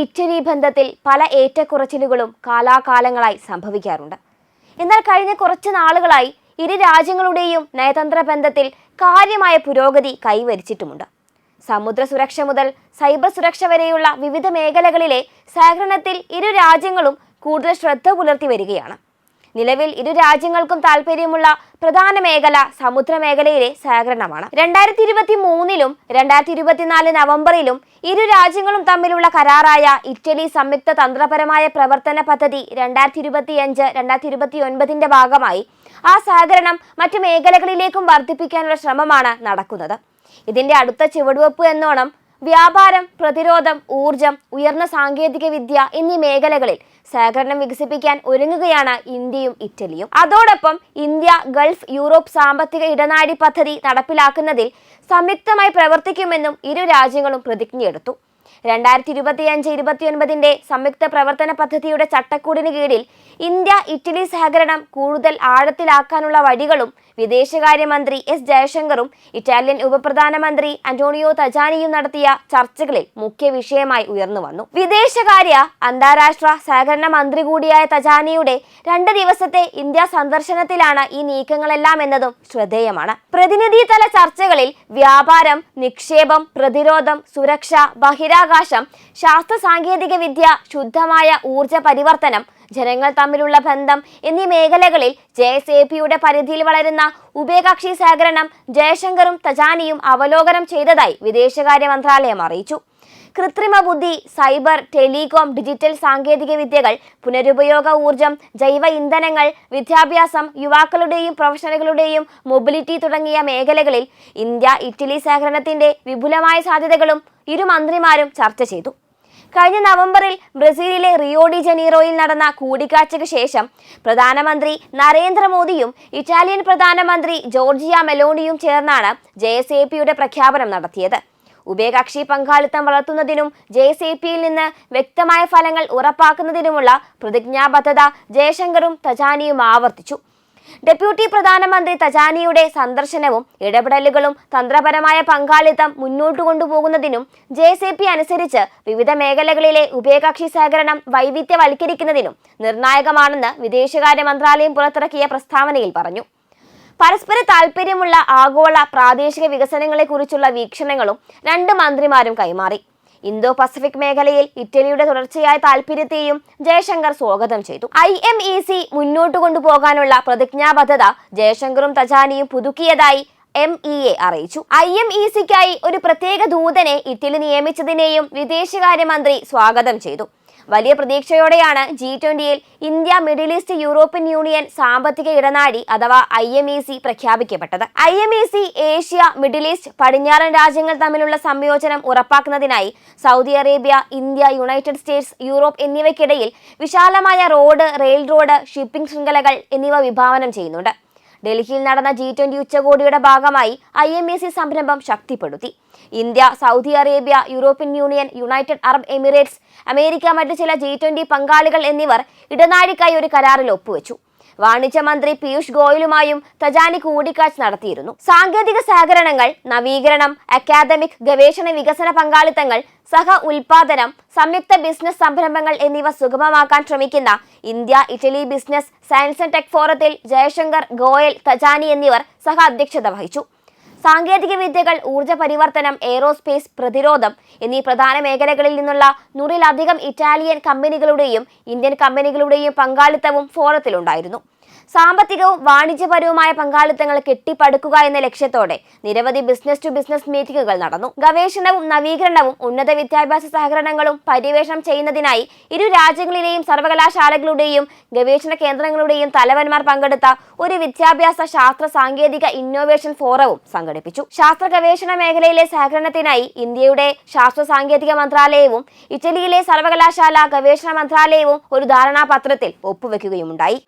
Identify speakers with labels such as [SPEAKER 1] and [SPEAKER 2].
[SPEAKER 1] Italy ബന്ധത്തിൽ പല ഏറ്റക്കുറച്ചിലുകളും കാലാകാലങ്ങളായി സംഭവിക്കാറുണ്ട്. എന്നാൽ കഴിഞ്ഞ കുറച്ച് നാളുകളായി ഇരു രാജ്യങ്ങളുടെയും നയതന്ത്ര ബന്ധത്തിൽ കാര്യമായ പുരോഗതി കൈവരിച്ചിട്ടുമുണ്ട്. സമുദ്ര സുരക്ഷ മുതൽ സൈബർ സുരക്ഷ വരെയുള്ള വിവിധ മേഖലകളിലെ സഹകരണത്തിൽ ഇരു രാജ്യങ്ങളും കൂടുതൽ ശ്രദ്ധ പുലർത്തി വരികയാണ്. നിലവിൽ ഇരു രാജ്യങ്ങൾക്കും താല്പര്യമുള്ള പ്രധാന മേഖല സമുദ്ര മേഖലയിലെ സഹകരണമാണ്. രണ്ടായിരത്തി ഇരുപത്തി മൂന്നിലും രണ്ടായിരത്തി ഇരുപത്തിനാല് നവംബറിലും ഇരു രാജ്യങ്ങളും തമ്മിലുള്ള കരാറായ ഇറ്റലി സംയുക്ത തന്ത്രപരമായ പ്രവർത്തന പദ്ധതി രണ്ടായിരത്തി ഇരുപത്തിയഞ്ച് രണ്ടായിരത്തി ഇരുപത്തി ഒൻപതിന്റെ ഭാഗമായി ആ സഹകരണം മറ്റു മേഖലകളിലേക്കും വർദ്ധിപ്പിക്കാനുള്ള ശ്രമമാണ് നടക്കുന്നത്. ഇതിന്റെ അടുത്ത ചുവടുവെപ്പ് എന്നോണം വ്യാപാരം പ്രതിരോധം ഊർജം ഉയർന്ന സാങ്കേതിക വിദ്യ എന്നീ മേഖലകളിൽ സഹകരണം വികസിപ്പിക്കാൻ ഒരുങ്ങുകയാണ് ഇന്ത്യയും ഇറ്റലിയും. അതോടൊപ്പം ഇന്ത്യ ഗൾഫ് യൂറോപ്പ് സാമ്പത്തിക ഇടനാഴി പദ്ധതി നടപ്പിലാക്കുന്നതിൽ സംയുക്തമായി പ്രവർത്തിക്കുമെന്നും ഇരു രാജ്യങ്ങളും പ്രതിജ്ഞയെടുത്തു. രണ്ടായിരത്തി ഇരുപത്തിയഞ്ച് ഇരുപത്തിയൊൻപതിന്റെ സംയുക്ത പ്രവർത്തന പദ്ധതിയുടെ ചട്ടക്കൂടിന് കീഴിൽ ഇന്ത്യ ഇറ്റലി സഹകരണം കൂടുതൽ ആഴത്തിലാക്കാനുള്ള വഴികളും വിദേശകാര്യമന്ത്രി എസ് ജയശങ്കറും ഇറ്റാലിയൻ ഉപപ്രധാനമന്ത്രി അന്റോണിയോ തജാനിയും നടത്തിയ ചർച്ചകളിൽ മുഖ്യ വിഷയമായി ഉയർന്നു വന്നു. വിദേശകാര്യ അന്താരാഷ്ട്ര സഹകരണ മന്ത്രി കൂടിയായ തജാനിയുടെ രണ്ട് ദിവസത്തെ ഇന്ത്യ സന്ദർശനത്തിലാണ് ഈ നീക്കങ്ങളെല്ലാം എന്നതും ശ്രദ്ധേയമാണ്. പ്രതിനിധിതല ചർച്ചകളിൽ വ്യാപാരം നിക്ഷേപം പ്രതിരോധം സുരക്ഷ ബഹിരാകാശം ശാസ്ത്ര സാങ്കേതിക വിദ്യ ശുദ്ധമായ ഊർജ പരിവർത്തനം ജനങ്ങൾ തമ്മിലുള്ള ബന്ധം എന്നീ മേഖലകളിൽ ജെ എസ് എ പിയുടെ പരിധിയിൽ വളരുന്ന ഉഭയകക്ഷി സഹകരണം ജയശങ്കറും തജാനിയും അവലോകനം ചെയ്തതായി വിദേശകാര്യ മന്ത്രാലയം അറിയിച്ചു. കൃത്രിമ ബുദ്ധി സൈബർ ടെലികോം ഡിജിറ്റൽ സാങ്കേതിക വിദ്യകൾ പുനരുപയോഗ ഊർജം ജൈവ ഇന്ധനങ്ങൾ വിദ്യാഭ്യാസം യുവാക്കളുടെയും പ്രൊഫഷണലുകളുടെയും മൊബിലിറ്റി തുടങ്ങിയ മേഖലകളിൽ ഇന്ത്യ ഇറ്റലി സഹകരണത്തിന്റെ വിപുലമായ സാധ്യതകളും ഇരു മന്ത്രിമാരും ചർച്ച ചെയ്തു. കഴിഞ്ഞ നവംബറിൽ ബ്രസീലിലെ റിയോഡി ജനീറോയിൽ നടന്ന കൂടിക്കാഴ്ചയ്ക്ക് ശേഷം പ്രധാനമന്ത്രി നരേന്ദ്രമോദിയും ഇറ്റാലിയൻ പ്രധാനമന്ത്രി ജോർജിയ മെലോണിയും ചേർന്നാണ് ജെ പ്രഖ്യാപനം നടത്തിയത്. ഉഭയകക്ഷി പങ്കാളിത്തം വളർത്തുന്നതിനും ജെ സി പിയിൽ നിന്ന് വ്യക്തമായ ഫലങ്ങൾ ഉറപ്പാക്കുന്നതിനുമുള്ള പ്രതിജ്ഞാബദ്ധത ജയശങ്കറും തജാനിയും ആവർത്തിച്ചു. ഡെപ്യൂട്ടി പ്രധാനമന്ത്രി തജാനിയുടെ സന്ദർശനവും ഇടപെടലുകളും തന്ത്രപരമായ പങ്കാളിത്തം മുന്നോട്ട് കൊണ്ടുപോകുന്നതിനും ജെ എ പി അനുസരിച്ച് വിവിധ മേഖലകളിലെ ഉഭയകക്ഷി സഹകരണം വൈവിധ്യവൽക്കരിക്കുന്നതിനും നിർണായകമാണെന്ന് വിദേശകാര്യ മന്ത്രാലയം പുറത്തിറക്കിയ പ്രസ്താവനയിൽ പറഞ്ഞു. പരസ്പര താൽപ്പര്യമുള്ള ആഗോള പ്രാദേശിക വികസനങ്ങളെക്കുറിച്ചുള്ള വീക്ഷണങ്ങളും രണ്ട് മന്ത്രിമാരും കൈമാറി. ഇന്തോ പസഫിക് മേഖലയിൽ ഇറ്റലിയുടെ തുടർച്ചയായ താൽപര്യത്തെയും ജയശങ്കർ സ്വാഗതം ചെയ്തു. ഐ എം ഇ സി മുന്നോട്ട് കൊണ്ടുപോകാനുള്ള പ്രതിജ്ഞാബദ്ധത ജയശങ്കറും തജാനിയും പുതുക്കിയതായി എം ഇ എ അറിയിച്ചു. ഐ എം ഇ സിക്കായി ഒരു പ്രത്യേക ദൂതനെ ഇറ്റലി നിയമിച്ചതിനെയും വിദേശകാര്യമന്ത്രി സ്വാഗതം ചെയ്തു. വലിയ പ്രതീക്ഷയോടെയാണ് G ട്വന്റിയിൽ India Middle East European Union സാമ്പത്തിക ഇടനാഴി അഥവാ I M E C പ്രഖ്യാപിക്കപ്പെട്ടത്. I M E C Asia Middle East പടിഞ്ഞാറൻ രാജ്യങ്ങൾ തമ്മിലുള്ള സംയോജനം ഉറപ്പാക്കുന്നതിനായി Saudi Arabia India United States Europe എന്നിവയ്ക്കിടയിൽ വിശാലമായ റോഡ് റെയിൽ റോഡ് ഷിപ്പിംഗ് ശൃംഖലകൾ എന്നിവ വിഭാവനം ചെയ്യുന്നുണ്ട്. ഡൽഹിയിൽ നടന്ന ജി ട്വന്റി ഉച്ചകോടിയുടെ ഭാഗമായി ഐ എം എ സി സംരംഭം ശക്തിപ്പെടുത്തി. India Saudi Arabia European Union United Arab Emirates America മറ്റു ചില ജി ട്വന്റി പങ്കാളികൾ എന്നിവർ ഇടനാഴിക്കായി ഒരു കരാറിൽ ഒപ്പുവെച്ചു. വാണിജ്യ മന്ത്രി പീയൂഷ് ഗോയലുമായും തജാനി കൂടിക്കാഴ്ച നടത്തിയിരുന്നു. സാങ്കേതിക സഹകരണങ്ങൾ നവീകരണം അക്കാദമിക് ഗവേഷണ വികസന പങ്കാളിത്തങ്ങൾ സഹ ഉൽപാദനം സംയുക്ത ബിസിനസ് സംരംഭങ്ങൾ എന്നിവ സുഗമമാക്കാൻ ശ്രമിക്കുന്ന India Italy business science and tech ഫോറത്തിൽ ജയശങ്കർ ഗോയൽ തജാനി എന്നിവർ സഹ അധ്യക്ഷത വഹിച്ചു. സാങ്കേതിക വിദ്യകൾ ഊർജ പരിവർത്തനം എയ്റോസ്പേസ് പ്രതിരോധം എന്നീ പ്രധാന മേഖലകളിൽ നിന്നുള്ള നൂറിലധികം ഇറ്റാലിയൻ കമ്പനികളുടെയും ഇന്ത്യൻ കമ്പനികളുടെയും പങ്കാളിത്തവും ഫോറത്തിലുണ്ടായിരുന്നു. സാമ്പത്തികവും വാണിജ്യപരവുമായ പങ്കാളിത്തങ്ങൾ കെട്ടിപ്പടുക്കുക എന്ന ലക്ഷ്യത്തോടെ നിരവധി ബിസിനസ് ടു ബിസിനസ് മീറ്റിംഗുകൾ നടന്നു. ഗവേഷണവും നവീകരണവും ഉന്നത വിദ്യാഭ്യാസ സഹകരണങ്ങളും പര്യവേഷണം ചെയ്യുന്നതിനായി ഇരു രാജ്യങ്ങളിലെയും സർവകലാശാലകളുടെയും ഗവേഷണ കേന്ദ്രങ്ങളുടെയും തലവന്മാർ പങ്കെടുത്ത ഒരു വിദ്യാഭ്യാസ ശാസ്ത്ര സാങ്കേതിക ഇന്നോവേഷൻ ഫോറവും സംഘടിപ്പിച്ചു. ശാസ്ത്ര ഗവേഷണ മേഖലയിലെ സഹകരണത്തിനായി ഇന്ത്യയുടെ ശാസ്ത്ര സാങ്കേതിക മന്ത്രാലയവും ഇറ്റലിയിലെ സർവകലാശാല ഗവേഷണ മന്ത്രാലയവും ഒരു ധാരണാപത്രത്തിൽ ഒപ്പുവെക്കുകയുമുണ്ടായി.